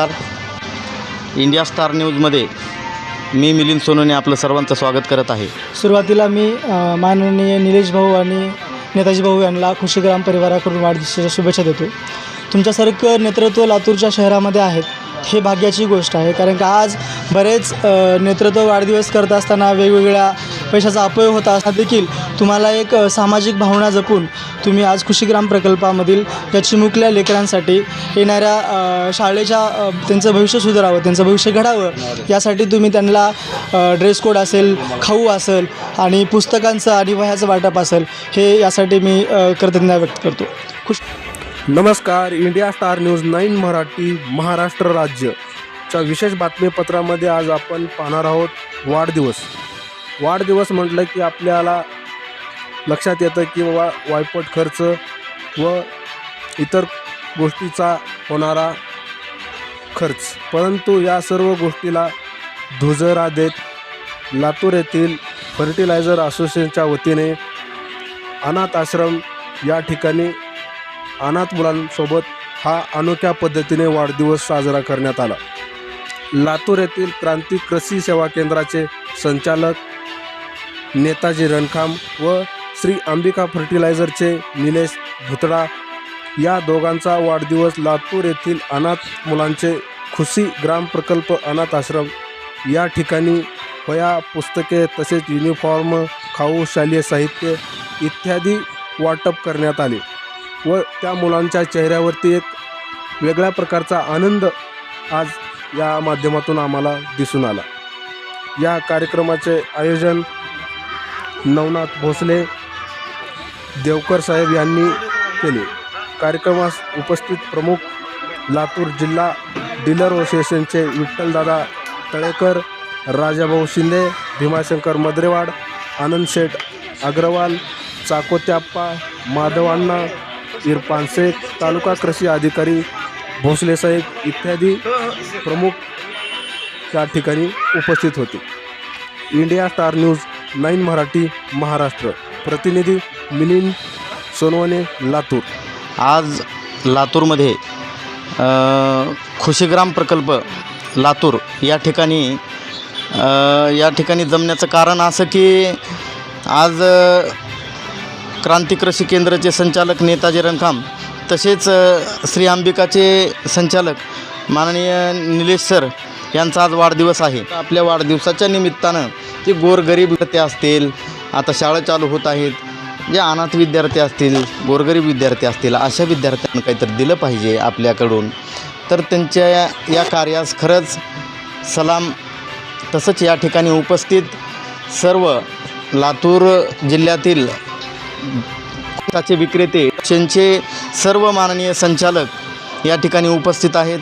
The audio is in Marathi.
नमस्कार. इंडिया स्टार न्यूजमध्ये मी मिलिंद सोनूने आपलं सर्वांचं स्वागत करत आहे. सुरुवातीला मी माननीय निलेश भाऊ आणि नेताजी भाऊ यांना खुशीग्राम परिवाराकडून वाढदिवसाच्या शुभेच्छा देतो. तुमच्यासारखं नेतृत्व लातूरच्या शहरामध्ये आहेत हे भाग्याची गोष्ट आहे. कारण का आज बरेच नेतृत्व वाढदिवस करत असताना वेगवेगळ्या पैशाचा अपयोग होता असा देखील तुम्हाला एक सामाजिक भावना जपून तुम्ही आज खुशीग्राम प्रकल्पामधील या चिमुकल्या लेकरांसाठी येणाऱ्या शाळेच्या त्यांचं भविष्य सुधारावं त्यांचं भविष्य घडावं यासाठी तुम्ही त्यांना ड्रेस कोड असेल खाऊ असेल आणि पुस्तकांचं आणि वह्याचं वाटप असेल हे यासाठी मी कृतज्ञता व्यक्त करतो. खुश नमस्कार India Star News nine Marathi Maharashtra राज्यच्या विशेष बातमीपत्रामध्ये आज आपण पाहणार आहोत वाढदिवस. वाढदिवस म्हटलं की आपल्याला लक्षात येतं की बाबा वायपट खर्च व इतर गोष्टीचा होणारा खर्च. परंतु या सर्व गोष्टीला धुजरा देत लातूर येथील फर्टिलायझर असोसिएशनच्या वतीने अनाथ आश्रम या ठिकाणी अनाथ मुलांसोबत हा अनोख्या पद्धतीने वाढदिवस साजरा करण्यात आला. लातूर येथील क्रांती कृषी सेवा केंद्राचे संचालक नेताजी रणखाम व श्री अंबिका फर्टिलायझरचे निलेश भुतडा या दोघांचा वाढदिवस लातूर येथील अनाथ मुलांचे खुशी ग्राम प्रकल्प अनाथ आश्रम या ठिकाणी वया पुस्तके तसेच युनिफॉर्म खाऊ शालेय साहित्य इत्यादी वाटप करण्यात आले व त्या मुलांच्या चेहऱ्यावरती एक वेगळ्या प्रकारचा आनंद आज या माध्यमातून आम्हाला दिसून आला. या कार्यक्रमाचे आयोजन नवनाथ भोसले देवकर साहेब यांनी केले. कार्यक्रमास उपस्थित प्रमुख लातूर जिल्हा डीलर असोसिएशनचे विठ्ठलदादा तळेकर राजाभाऊ शिंदे भीमाशंकर मद्रेवाड आनंद शेठ अग्रवाल चाकोत्याप्पा माधवांना इरपान शेख तालुका कृषी अधिकारी भोसले साहेब इत्यादी प्रमुख त्या ठिकाणी उपस्थित होते. India Star News nine Marathi Maharashtra. प्रतिनिधी मिलिंद सोनवणे लातूर. आज लातूरमध्ये खुशीग्राम प्रकल्प लातूर या ठिकाणी या ठिकाणी जमण्याचं कारण असं की आज क्रांती कृषी केंद्राचे संचालक नेताजी रणखाम तसेच श्री अंबिकाचे संचालक माननीय निलेश सर यांचा आज वाढदिवस आहे. आपल्या वाढदिवसाच्या निमित्तानं जे गोरगरीब विद्यार्थी असतील आता शाळा चालू होत आहेत जे अनाथ विद्यार्थी असतील गोरगरीब विद्यार्थी असतील अशा विद्यार्थ्यांना काहीतरी दिलं पाहिजे आपल्याकडून. तर त्यांच्या या- या कार्यास खरंच सलाम. तसंच या ठिकाणी उपस्थित सर्व लातूर जिल्ह्यातील विक्रेते त्यांचे सर्व माननीय संचालक या ठिकाणी उपस्थित आहेत.